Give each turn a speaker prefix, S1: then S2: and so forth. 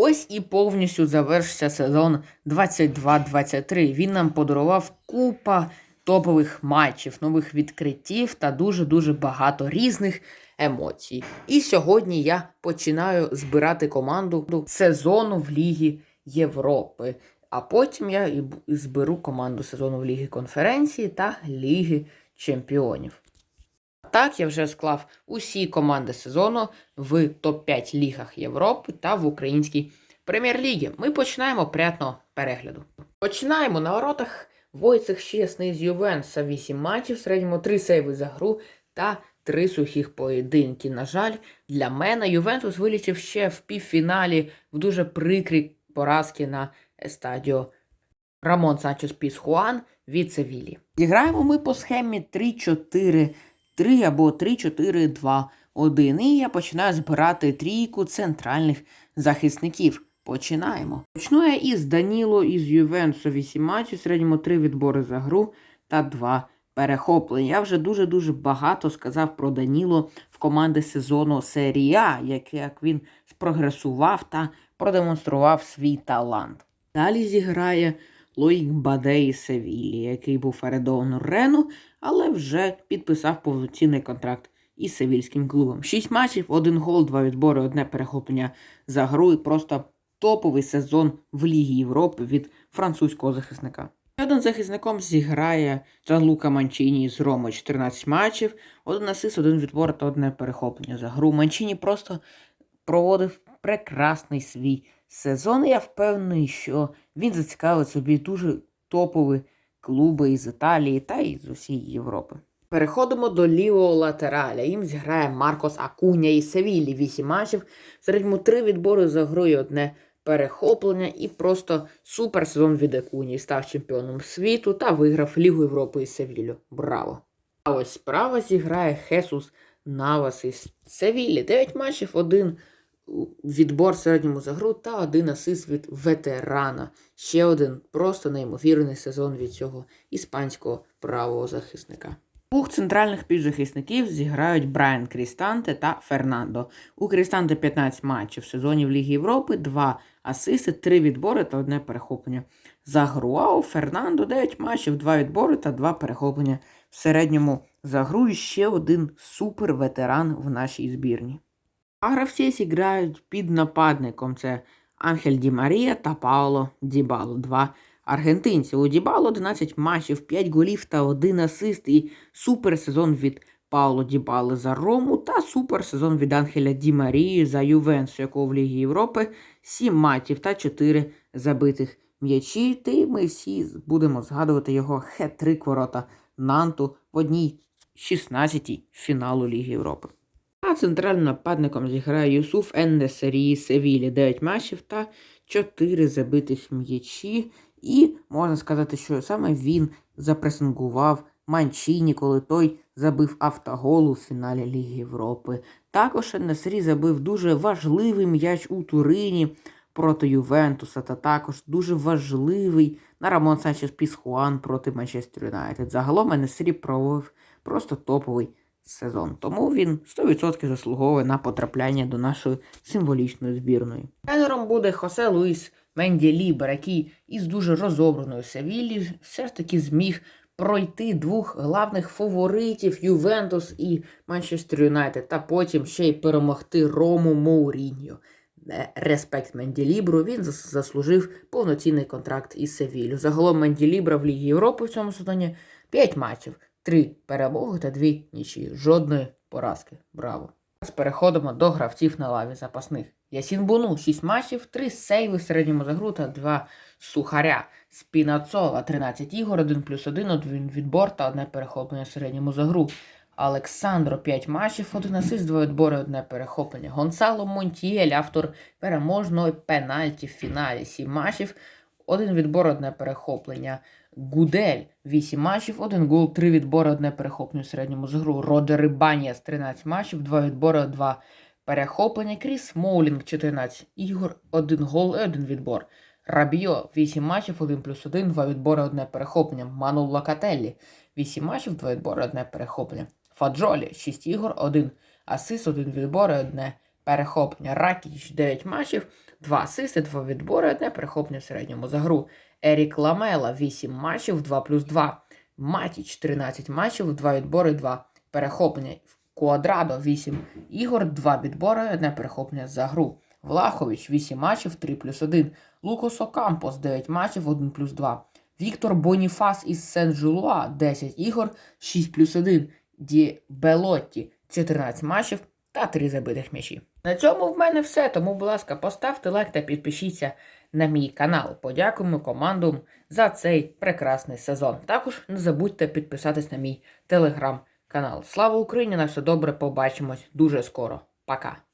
S1: Ось і повністю завершився сезон 22-23. Він нам подарував купа топових матчів, нових відкриттів та дуже-дуже багато різних емоцій. І сьогодні я починаю збирати команду сезону в Лігі Європи. А потім я і зберу команду сезону в Лігі конференції та Ліги Чемпіонів. Так, я вже склав усі команди сезону в топ-5 лігах Європи та в українській прем'єр-лігі. Ми починаємо прятного перегляду. Починаємо на воротах. Войцех чесний з Ювенса 8 матчів, в середньому 3 сейви за гру та 3 сухих поєдинки. На жаль, для мене Ювентус вилічив ще в півфіналі в дуже прикрі поразки на стадіо Рамон Санчес Пісхуан від Севілі. Зіграємо ми по схемі 3-4-3 або 3-4-2-1. І я починаю збирати трійку центральних захисників. Починаємо. Почну я із Даніло із Ювенсу 8 матчів, в середньому 3 відбори за гру та 2 перехоплення. Я вже дуже-дуже багато сказав про Даніло в команди сезону серії А, як, як він спрогресував та продемонстрував свій талант. Далі зіграє Лоїк Баде із Севілі, який був орендований Рену, але вже підписав повноцінний контракт із севільським клубом. Шість матчів, один гол, два відбори, одне перехоплення за гру і просто топовий сезон в Лігі Європи від французького захисника. Один захисником зіграє Джанлука Манчіні з Роми 14 матчів, один асист, один відбор та одне перехоплення за гру. Манчіні просто проводив прекрасний свій сезон. І я впевнений, що він зацікавить собі дуже топові клуби із Італії та із усієї Європи. Переходимо до лівого латераля. Їм зіграє Маркос Акуня із Севілі. 8 матчів. В середньому 3 відбори за грою, одне перехоплення і просто супер сезон від Акуні. Став чемпіоном світу та виграв Лігу Європи із Севіллю. Браво! А ось справа зіграє Хесус Навас із Севілі. 9 матчів, один відбор середньому за гру та один асист від ветерана. Ще один просто неймовірний сезон від цього іспанського правого захисника. Двох центральних півзахисників зіграють Брайан Крістанте та Фернандо. У Крістанте 15 матчів в сезоні в Лігі Європи, 2 асисти, 3 відбори та одне перехоплення за гру. А у Фернандо 9 матчів, 2 відбори та 2 перехоплення в середньому за гру. Ще один супер ветеран в нашій збірні. А гравці зіграють під нападником. Це Анхель Ді Марія та Пауло Дібало. Два аргентинці. У Дібало 11 матчів, 5 голів та 1 асист. І супер сезон від Пауло Дібали за Рому та супер сезон від Анхеля Ді Марії за Ювенсу, якого в Лігі Європи 7 матчів та 4 забитих м'ячі. Та ми всі будемо згадувати його хет-трик ворота Нанту в одній 16-й фіналу Ліги Європи. А центральним нападником зіграє Юсуф Ендесері Севілі 9 матчів та 4 забитих м'ячі. І можна сказати, що саме він запресингував Манчіні, коли той забив автогол у фіналі Ліги Європи. Також Ендесері забив дуже важливий м'яч у Турині проти Ювентуса, та також дуже важливий на Рамон Санчес Пісхуан проти Манчестер Юнайтед. Загалом Ендесері провів просто топовий сезон. Тому він 100% заслуговує на потрапляння до нашої символічної збірної. Тренером буде Хосе Луїс Менді Лібер, який із дуже розобраною Севілі все ж таки зміг пройти двох главних фаворитів Ювентус і Манчестер Юнайтед, та потім ще й перемогти Рому Моуріньо. Респект Менділібру, він заслужив повноцінний контракт із Севілью. Загалом Менділібра в Лігі Європи в цьому сезоні 5 матчів, 3 перемоги та 2 нічиї. Жодної поразки. Браво! Зараз переходимо до гравців на лаві запасних. Ясін Буну 6 матчів, 3 сейви в середньому за гру та 2 сухаря. Спінацола 13 ігор, 1 плюс 1, 1 відбор та одне перехоплення в середньому за гру. Олександро 5 матчів, 1 асист, 2 відбори, одне перехоплення. Гонсало Монтієль, автор переможної пенальті в фіналі. 7 матчів, 1 відбор, одне перехоплення. Гудель 8 матчів, 1 гол, 3 відбори, одне перехоплення в середньому з гру. Родер Ібаніас 13 матчів, 2 відбори, 2 перехоплення. Кріс Моулінг 14 ігор, 1 гол і 1 відбор. Рабіо 8 матчів, 1 плюс 1, 2 відбори, одне перехоплення. Ману Лакателлі 8 матчів, 2 відбори, одне перехоплення. Фаджолі 6 ігор, 1 асист, 1 відбор і одне перехоплення. Ракіч 9 матчів, 2 асисти, 2 відбори, одне перехоплення в середньому за гру. Ерік Ламела 8 матчів, 2 плюс 2. Матіч 13 матчів, 2 відбори, 2 перехоплення. Квадрадо 8 ігор, 2 відбори, одне перехоплення за гру. Влахович 8 матчів, 3 плюс 1. Лукас Окампос 9 матчів, 1 плюс 2. Віктор Боніфас із Сен-Жулуа 10 ігор, 6 плюс 1. Ді Белотті 14 матчів та 3 забитих м'ячі. На цьому в мене все. Тому, будь ласка, поставте лайк та підпишіться на мій канал. Подякуємо команду за цей прекрасний сезон. Також не забудьте підписатись на мій телеграм-канал. Слава Україні! На все добре, побачимось дуже скоро. Пока!